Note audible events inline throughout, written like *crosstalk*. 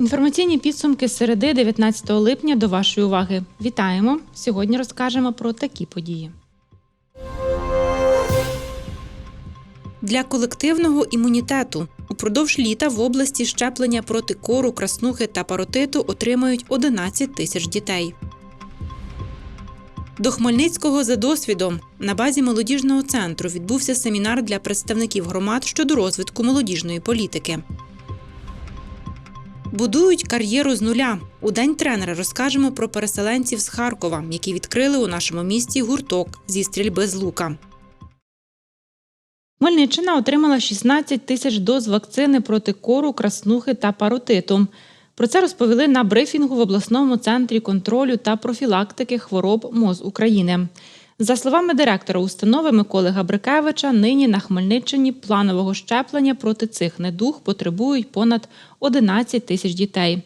Інформаційні підсумки середи 19 липня до вашої уваги. Вітаємо! Сьогодні розкажемо про такі події. Для колективного імунітету упродовж літа в області щеплення проти кору, краснухи та паротиту отримають 11 тисяч дітей. До Хмельницького за досвідом на базі молодіжного центру відбувся семінар для представників громад щодо розвитку молодіжної політики. Будують кар'єру з нуля. У день тренера розкажемо про переселенців з Харкова, які відкрили у нашому місті гурток зі стрільби з лука. Хмельниччина отримала 16 тисяч доз вакцини проти кору, краснухи та паротиту. Про це розповіли на брифінгу в обласному центрі контролю та профілактики хвороб МОЗ України. За словами директора установи Миколи Габрикевича, нині на Хмельниччині планового щеплення проти цих недуг потребують понад 11 тисяч дітей.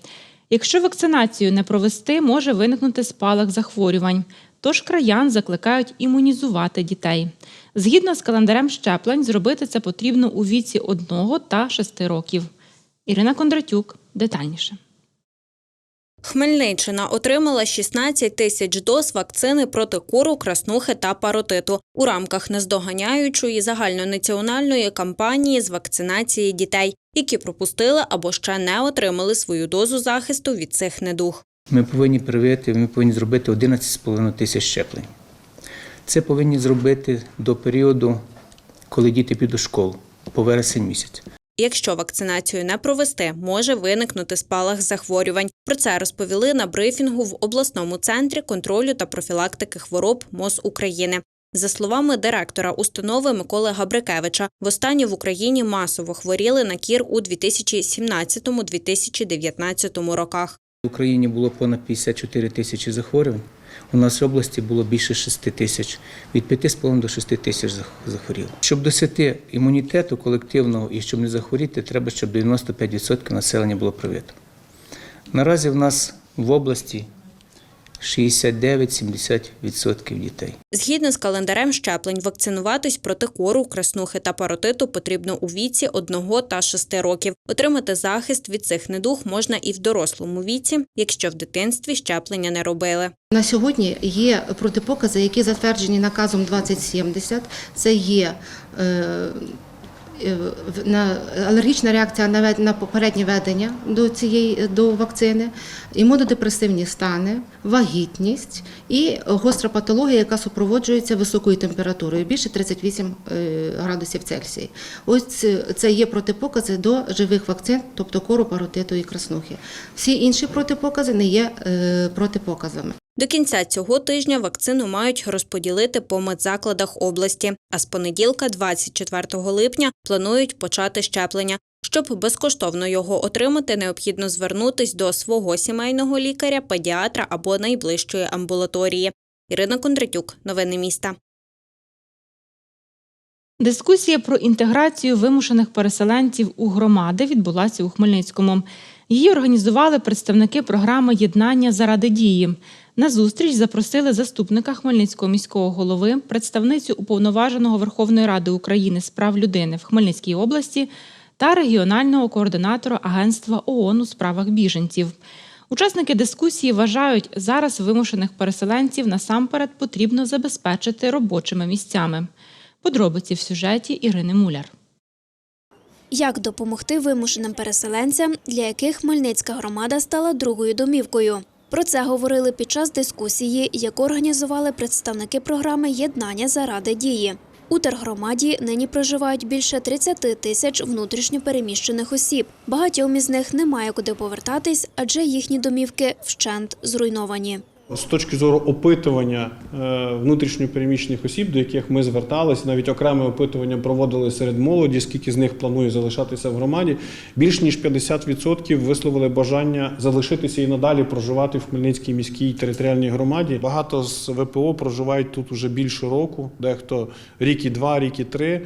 Якщо вакцинацію не провести, може виникнути спалах захворювань. Тож краян закликають імунізувати дітей. Згідно з календарем щеплень, зробити це потрібно у віці 1 та 6 років. Ірина Кондратюк детальніше. Хмельниччина отримала 16 тисяч доз вакцини проти кору, краснухи та паротиту у рамках наздоганяючої загальнонаціональної кампанії з вакцинації дітей, які пропустили або ще не отримали свою дозу захисту від цих недуг. Ми повинні привити, ми повинні зробити 11,5 тисяч щеплень. Це повинні зробити до періоду, коли діти підуть у школу, по вересень місяць. Якщо вакцинацію не провести, може виникнути спалах захворювань. Про це розповіли на брифінгу в обласному центрі контролю та профілактики хвороб МОЗ України. За словами директора установи Миколи Габрикевича, востаннє в Україні масово хворіли на кір у 2017-2019 роках. В Україні було понад 54 тисячі захворювань. У нас в області було більше 6 тисяч, від 5,5 до 6 тисяч зах- захворіло. Щоб досягти імунітету колективного і щоб не захворіти, треба, щоб 95% населення було привито. Наразі в нас в області 69-70% дітей. Згідно з календарем щеплень, вакцинуватись проти кору, краснухи та паротиту потрібно у віці 1 та 6 років. Отримати захист від цих недуг можна і в дорослому віці, якщо в дитинстві щеплення не робили. На сьогодні є протипокази, які затверджені наказом 2070. Це є е, на алергічна реакція на, на попереднє ведення до цієї до вакцини, імунодепресивні стани, вагітність і гостра патологія, яка супроводжується високою температурою, більше 38 е, градусів Цельсія. Ось це- це є протипокази до живих вакцин, тобто кору, паротиту і краснухи. Всі інші протипокази не є е, протипоказами. До кінця цього тижня вакцину мають розподілити по медзакладах області. А з понеділка, 24 липня, планують почати щеплення. Щоб безкоштовно його отримати, необхідно звернутись до свого сімейного лікаря, педіатра або найближчої амбулаторії. Ірина Кондратюк, новини міста. Дискусія про інтеграцію вимушених переселенців у громади відбулася у Хмельницькому. Її організували представники програми Єднання заради дії. На зустріч запросили заступника Хмельницького міського голови, представницю уповноваженого Верховної Ради України з прав людини в Хмельницькій області та регіонального координатора Агентства ООН у справах біженців. Учасники дискусії вважають, зараз вимушених переселенців насамперед потрібно забезпечити робочими місцями. Подробиці в сюжеті Ірини Муляр. Як допомогти вимушеним переселенцям, для яких Хмельницька громада стала другою домівкою? Про це говорили під час дискусії, яку організували представники програми Єднання заради дії. У тергромаді нині проживають більше 30 тисяч внутрішньопереміщених осіб. Багатьом із них немає куди повертатись, адже їхні домівки вщент зруйновані. З точки зору опитування е, внутрішньопереміщених осіб, до яких ми зверталися, навіть окреме опитування проводили серед молоді, скільки з них планує залишатися в громаді. Більш ніж 50% висловили бажання залишитися і надалі проживати в Хмельницькій міській територіальній громаді. Багато з ВПО проживають тут уже більше року, дехто рік і два, рік і три.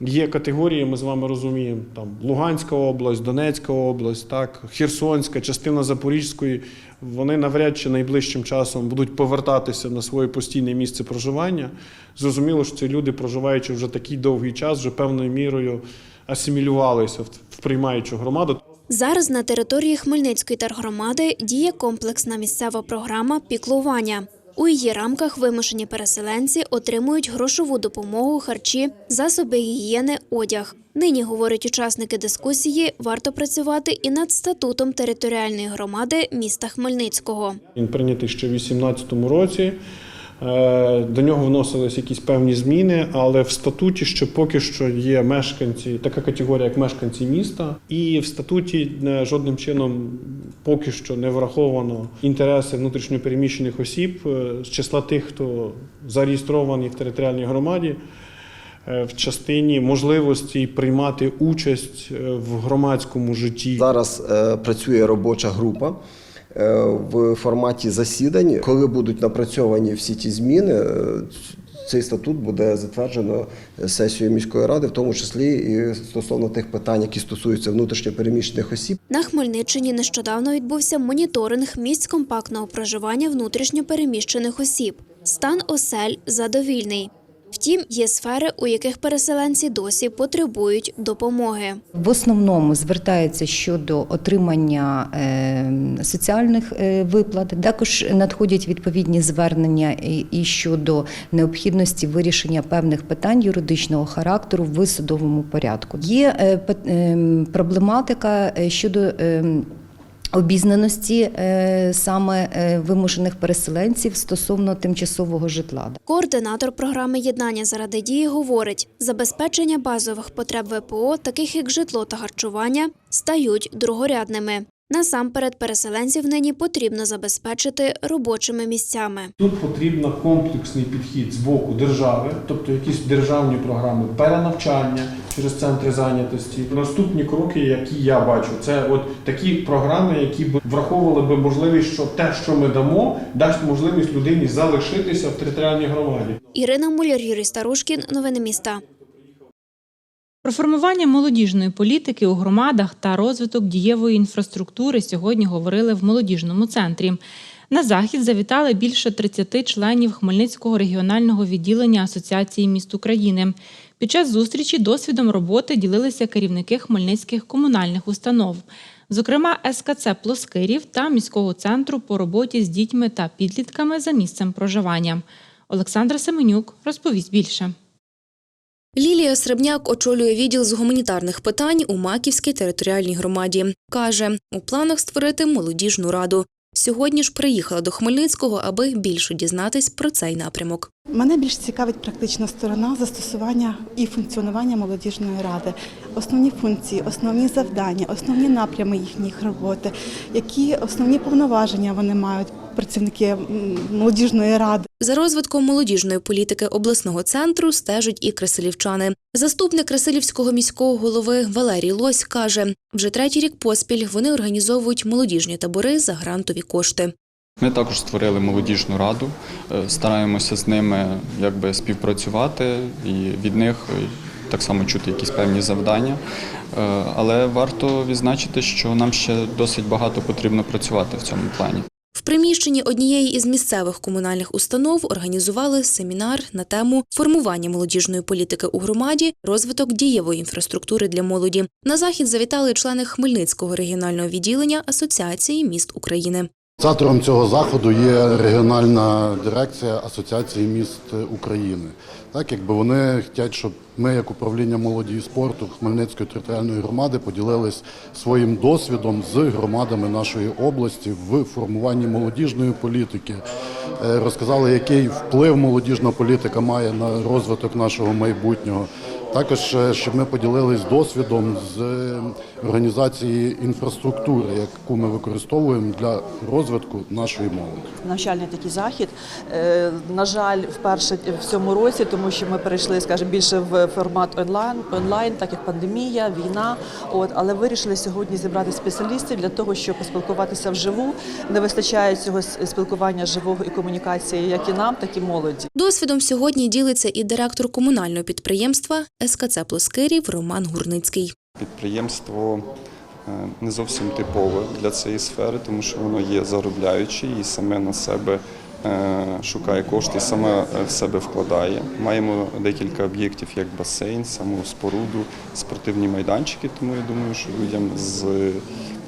Є категорії, ми з вами розуміємо, там Луганська область, Донецька область, так, Херсонська, частина Запорізької. Вони навряд чи найближчим часом будуть повертатися на своє постійне місце проживання. Зрозуміло, що ці люди, проживаючи вже такий довгий час, вже певною мірою асимілювалися в- приймаючу громаду. Зараз на території Хмельницької тергромади діє комплексна місцева програма піклування. У її рамках вимушені переселенці отримують грошову допомогу, харчі, засоби гігієни, одяг. Нині, говорять учасники дискусії, варто працювати і над статутом територіальної громади міста Хмельницького. Він прийнятий ще в 2018 році. Е, До нього вносились якісь певні зміни, але в статуті ще поки що є мешканці, така категорія, як мешканці міста, і в статуті е, жодним чином поки що не враховано інтереси внутрішньопереміщених осіб е, з числа тих, хто зареєстрований в територіальній громаді. Е, В частині можливості приймати участь е, в громадському житті Зараз е, працює робоча група в форматі засідань. Коли будуть напрацьовані всі ті зміни, цей статут буде затверджено сесією міської ради, в тому числі і стосовно тих питань, які стосуються внутрішньопереміщених осіб. На Хмельниччині нещодавно відбувся моніторинг місць компактного проживання внутрішньопереміщених осіб. Стан осель задовільний. Втім, є сфери, у яких переселенці досі потребують допомоги. В основному звертаються щодо отримання е, соціальних е, виплат. Також надходять відповідні звернення і, щодо необхідності вирішення певних питань юридичного характеру в судовому порядку. Є е, е, проблематика щодо. Обізнаності е, саме е, вимушених переселенців стосовно тимчасового житла. Координатор програми Єднання заради дії говорить, забезпечення базових потреб ВПО, таких як житло та харчування, стають другорядними. Насамперед, переселенців нині потрібно забезпечити робочими місцями. Тут потрібен комплексний підхід з боку держави, тобто якісь державні програми перенавчання через центри зайнятості. Наступні кроки, які я бачу, це от такі програми, які б враховували би можливість, що те, що ми дамо, дасть можливість людині залишитися в територіальній громаді. Ірина Муляр, Юрій Старушкін. Новини міста. Про формування молодіжної політики у громадах та розвиток дієвої інфраструктури сьогодні говорили в молодіжному центрі. На захід завітали більше 30 членів Хмельницького регіонального відділення Асоціації міст України. Під час зустрічі досвідом роботи ділилися керівники хмельницьких комунальних установ, зокрема СКЦ Плоскирів та міського центру по роботі з дітьми та підлітками за місцем проживання. Олександр Семенюк розповість більше. Лілія Сребняк очолює відділ з гуманітарних питань у Маківській територіальній громаді. Каже, у планах створити молодіжну раду. Сьогодні ж приїхала до Хмельницького, аби більше дізнатись про цей напрямок. Мене більш цікавить практична сторона застосування і функціонування молодіжної ради, основні функції, основні завдання, основні напрями їхніх роботи, які основні повноваження вони мають, працівники молодіжної ради. За розвитком молодіжної політики обласного центру стежать і креселівчани. Заступник Креселівського міського голови Валерій Лось каже, вже третій рік поспіль вони організовують молодіжні табори за грантові кошти. Ми також створили молодіжну раду, е, стараємося з ними якби співпрацювати і від них е, так само чути якісь певні завдання. Е, Але варто відзначити, що нам ще досить багато потрібно працювати в цьому плані. В приміщенні однієї із місцевих комунальних установ організували семінар на тему формування молодіжної політики у громаді, розвиток дієвої інфраструктури для молоді. На захід завітали члени Хмельницького регіонального відділення Асоціації міст України. Ініціатором цього заходу є регіональна дирекція Асоціації міст України. Так, якби вони хочуть, щоб ми, як управління молоді і спорту Хмельницької територіальної громади, поділились своїм досвідом з громадами нашої області в формуванні молодіжної політики, Е, розказали, який вплив молодіжна політика має на розвиток нашого майбутнього. Також е, щоб ми поділились досвідом з е, організації інфраструктури, яку ми використовуємо для розвитку нашої молоді. навчальний такий захід. Е, На жаль, вперше в цьому році, тому що ми перейшли, скажімо, більше в формат онлайн, онлайн, так як пандемія, війна. От але вирішили сьогодні зібрати спеціалістів для того, щоб поспілкуватися вживу. Не вистачає цього спілкування живого і комунікації, як і нам, так і молоді. Досвідом сьогодні ділиться і директор комунального підприємства СКЦ «Плос Київ» Роман Гурницький. Підприємство е, не зовсім типове для цієї сфери, тому що воно є заробляюче і саме на себе е, шукає кошти, саме е, в себе вкладає. Маємо декілька об'єктів, як басейн, саму споруду, спортивні майданчики. Тому я думаю, що людям з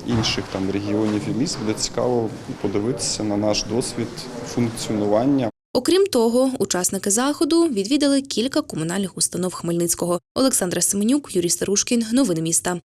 інших там регіонів і міст буде цікаво подивитися на наш досвід функціонування. Окрім того, учасники заходу відвідали кілька комунальних установ Хмельницького. Олександра Семенюк, Юрій Старушкін. Новини міста.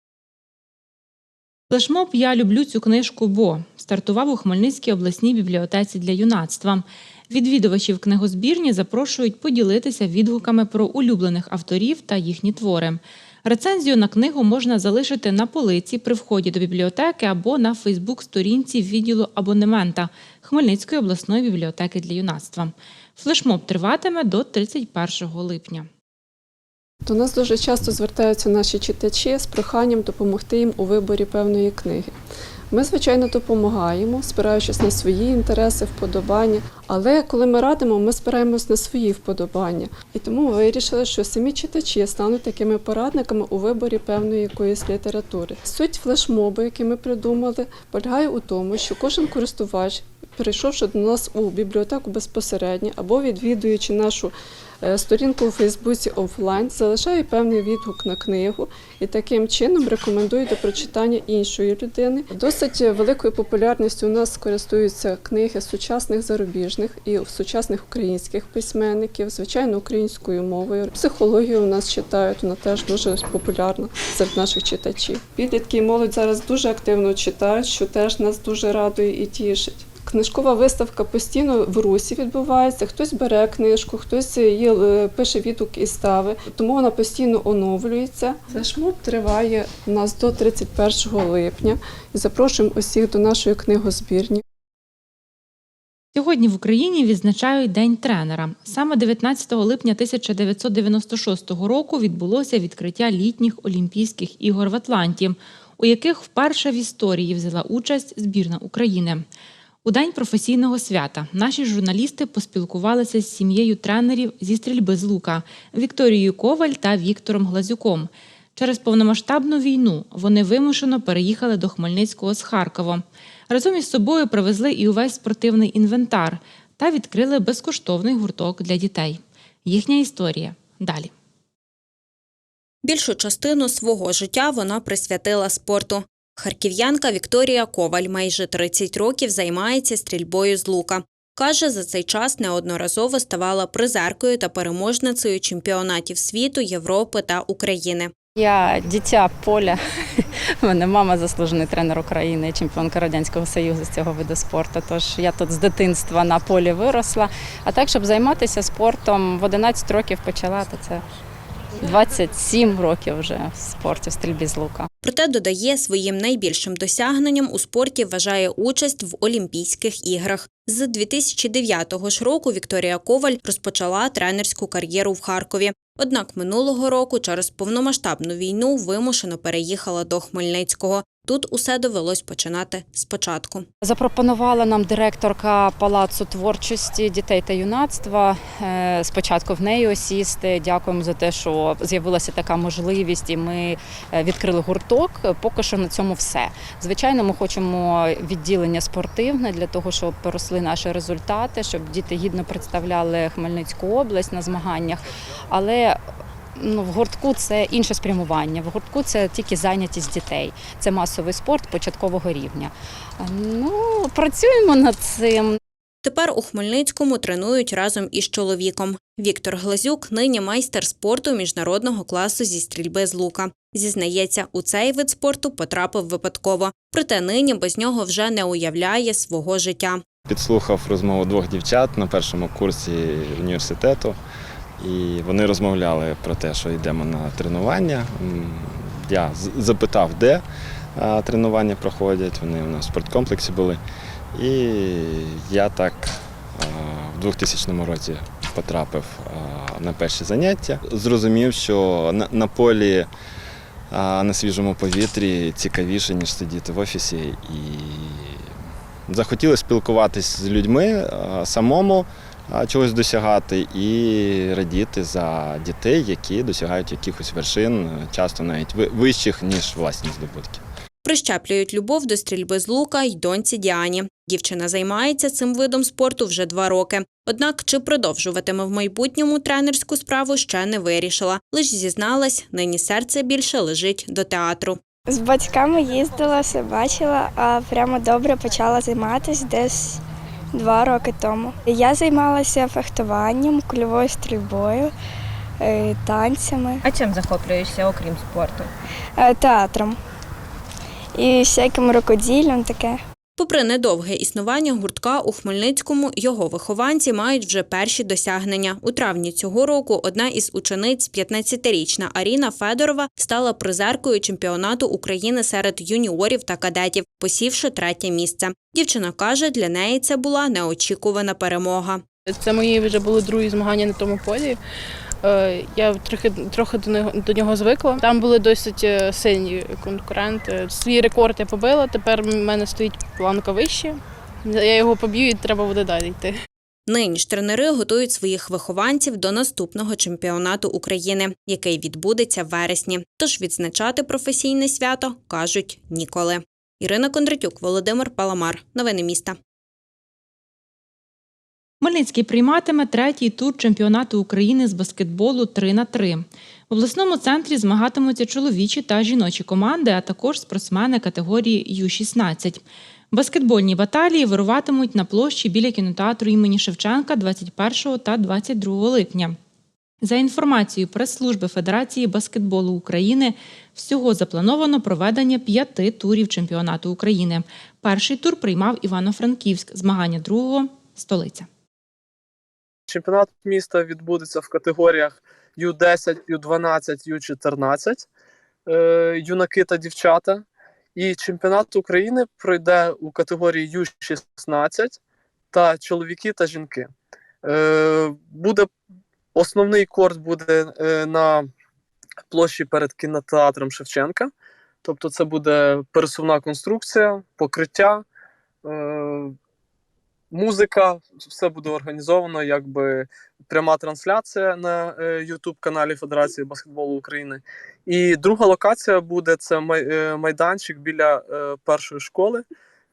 Флешмоб Я люблю цю книжку, бо стартував у Хмельницькій обласній бібліотеці для юнацтва. Відвідувачів книгозбірні запрошують поділитися відгуками про улюблених авторів та їхні твори. Рецензію на книгу можна залишити на полиці при вході до бібліотеки або на Фейсбук-сторінці відділу абонемента Хмельницької обласної бібліотеки для юнацтва. Флешмоб триватиме до 31 липня. До нас дуже часто звертаються наші читачі з проханням допомогти їм у виборі певної книги. Ми, звичайно, допомагаємо, спираючись на свої інтереси, вподобання. Але коли ми радимо, ми спираємось на свої вподобання. І тому ми вирішили, що самі читачі стануть такими порадниками у виборі певної якоїсь літератури. Суть флешмобу, який ми придумали, полягає у тому, що кожен користувач, перейшовши до нас у бібліотеку безпосередньо або відвідуючи нашу сторінку у Фейсбуці офлайн, залишає певний відгук на книгу і таким чином рекомендує до прочитання іншої людини. Досить великою популярністю у нас користуються книги сучасних зарубіжних і сучасних українських письменників, звичайно, українською мовою. Психологію у нас читають, вона теж дуже популярна серед наших читачів. Підлітки і молодь зараз дуже активно читають, що теж нас дуже радує і тішить. Книжкова виставка постійно в русі відбувається. Хтось бере книжку, хтось її е, пише відгук і стави, тому вона постійно оновлюється. Флешмоб триває у нас до 31 липня і запрошуємо усіх до нашої книгозбірні. Сьогодні в Україні відзначають День тренера. Саме 19 липня 1996 року відбулося відкриття літніх Олімпійських ігор в Атланті, у яких вперше в історії взяла участь збірна України. У день професійного свята наші журналісти поспілкувалися з сім'єю тренерів зі стрільби з лука Вікторією Коваль та Віктором Глазюком. Через повномасштабну війну вони вимушено переїхали до Хмельницького з Харкова. Разом із собою привезли і увесь спортивний інвентар та відкрили безкоштовний гурток для дітей. Їхня історія далі. Більшу частину свого життя вона присвятила спорту. Харків'янка Вікторія Коваль майже 30 років займається стрільбою з лука. Каже, за цей час неодноразово ставала призеркою та переможницею чемпіонатів світу, Європи та України. Я дитя поля. У *laughs* мене мама заслужений тренер України, чемпіонка Радянського Союзу з цього виду спорту. Тож я тут з дитинства на полі виросла. А так, щоб займатися спортом, в 11 років почала, то це 27 років вже в спорті, в стрільбі з лука. Проте додає, своїм найбільшим досягненням у спорті вважає участь в Олімпійських іграх. З 2009 ж року Вікторія Коваль розпочала тренерську кар'єру в Харкові. Однак минулого року через повномасштабну війну вимушено переїхала до Хмельницького. Тут усе довелось починати спочатку. Запропонувала нам директорка палацу творчості дітей та юнацтва. е, Спочатку в неї осісти. Дякуємо за те, що з'явилася така можливість, і ми е, відкрили гурток. Поки що на цьому все. Звичайно, ми хочемо відділення спортивне для того, щоб росли наші результати, щоб діти гідно представляли Хмельницьку область на змаганнях. Але Ну, в гуртку це інше спрямування. В гуртку це тільки зайнятість дітей. Це масовий спорт початкового рівня. Ну, працюємо над цим. Тепер у Хмельницькому тренують разом із чоловіком. Віктор Глазюк нині майстер спорту міжнародного класу зі стрільби з лука. Зізнається, у цей вид спорту потрапив випадково, проте нині без нього вже не уявляє свого життя. Підслухав розмову двох дівчат на першому курсі університету, і вони розмовляли про те, що йдемо на тренування. Я запитав, де тренування проходять. Вони у нас в спорткомплексі були. І я так в 2000 році потрапив на перші заняття. Зрозумів, що на, полі на свіжому повітрі цікавіше, ніж сидіти в офісі. І захотіли спілкуватись з людьми самому, чогось досягати, і радіти за дітей, які досягають якихось вершин, часто навіть вищих, ніж власні здобутки. Прищеплюють любов до стрільби з лука й доньці Діані. Дівчина займається цим видом спорту вже два роки. Однак чи продовжуватиме в майбутньому тренерську справу ще не вирішила. Лиш зізналась, нині серце більше лежить до театру. З батьками їздила, все бачила, а прямо добре почала займатися десь два роки тому. Я займалася фехтуванням, кульовою стрільбою, е, танцями, А чим захоплюєшся, окрім спорту? е, театром і всяким рукоділлям таке. Попри недовге існування гуртка у Хмельницькому, його вихованці мають вже перші досягнення. У травні цього року одна із учениць, 15-річна Аріна Федорова, стала призеркою чемпіонату України серед юніорів та кадетів, посівши третє місце. Дівчина каже, для неї це була неочікувана перемога. Це мої вже були другі змагання на тому полі. Е, Я трохи трохи до нього до нього звикла. Там були досить е, сильні конкуренти. Свій рекорд я побила. Тепер в мене стоїть планка вище. Я його поб'ю і треба буде далі йти. Нині ж тренери готують своїх вихованців до наступного чемпіонату України, який відбудеться в вересні. Тож відзначати професійне свято кажуть ніколи. Ірина Кондратюк, Володимир Паламар. Новини міста. Хмельницький прийматиме третій тур чемпіонату України з баскетболу 3 на 3 В обласному центрі змагатимуться чоловічі та жіночі команди, а також спортсмени категорії Ю-16. Баскетбольні баталії вируватимуть на площі біля кінотеатру імені Шевченка 21 та 22 липня. За інформацією прес-служби Федерації баскетболу України, всього заплановано проведення п'яти турів чемпіонату України. Перший тур приймав Івано-Франківськ, змагання другого столиця. Чемпіонат міста відбудеться в категоріях Ю-10, Ю-12, Ю-14, е, юнаки та дівчата. І чемпіонат України пройде у категорії Ю-16 та чоловіки та жінки. Е, Буде основний корт буде е, на площі перед кінотеатром Шевченка. Тобто, це буде пересувна конструкція, покриття. Е, Музика, все буде організовано, якби пряма трансляція на youtube каналі Федерації баскетболу України. І друга локація буде це е, майданчик біля е, першої школи.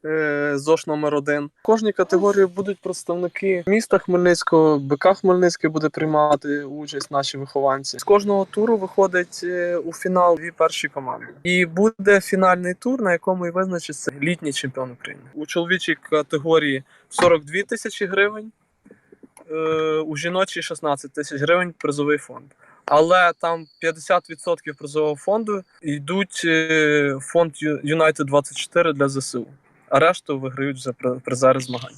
Е, ЗОШ номер 1 В кожній категорії будуть представники міста Хмельницького, БК Хмельницький буде приймати участь наші вихованці. З кожного туру виходить е, у фінал дві перші команди. І буде фінальний тур, на якому і визначиться літній чемпіон України. У чоловічій категорії 42 тисячі гривень, е, у жіночій 16 тисяч гривень призовий фонд. Але там 50% призового фонду йдуть фонд United 24 для ЗСУ, а решту виграють вже призери змагань.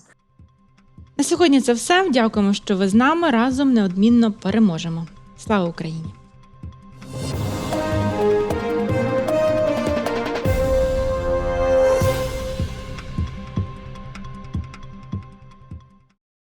На сьогодні це все. Дякуємо, що ви з нами разом неодмінно переможемо. Слава Україні!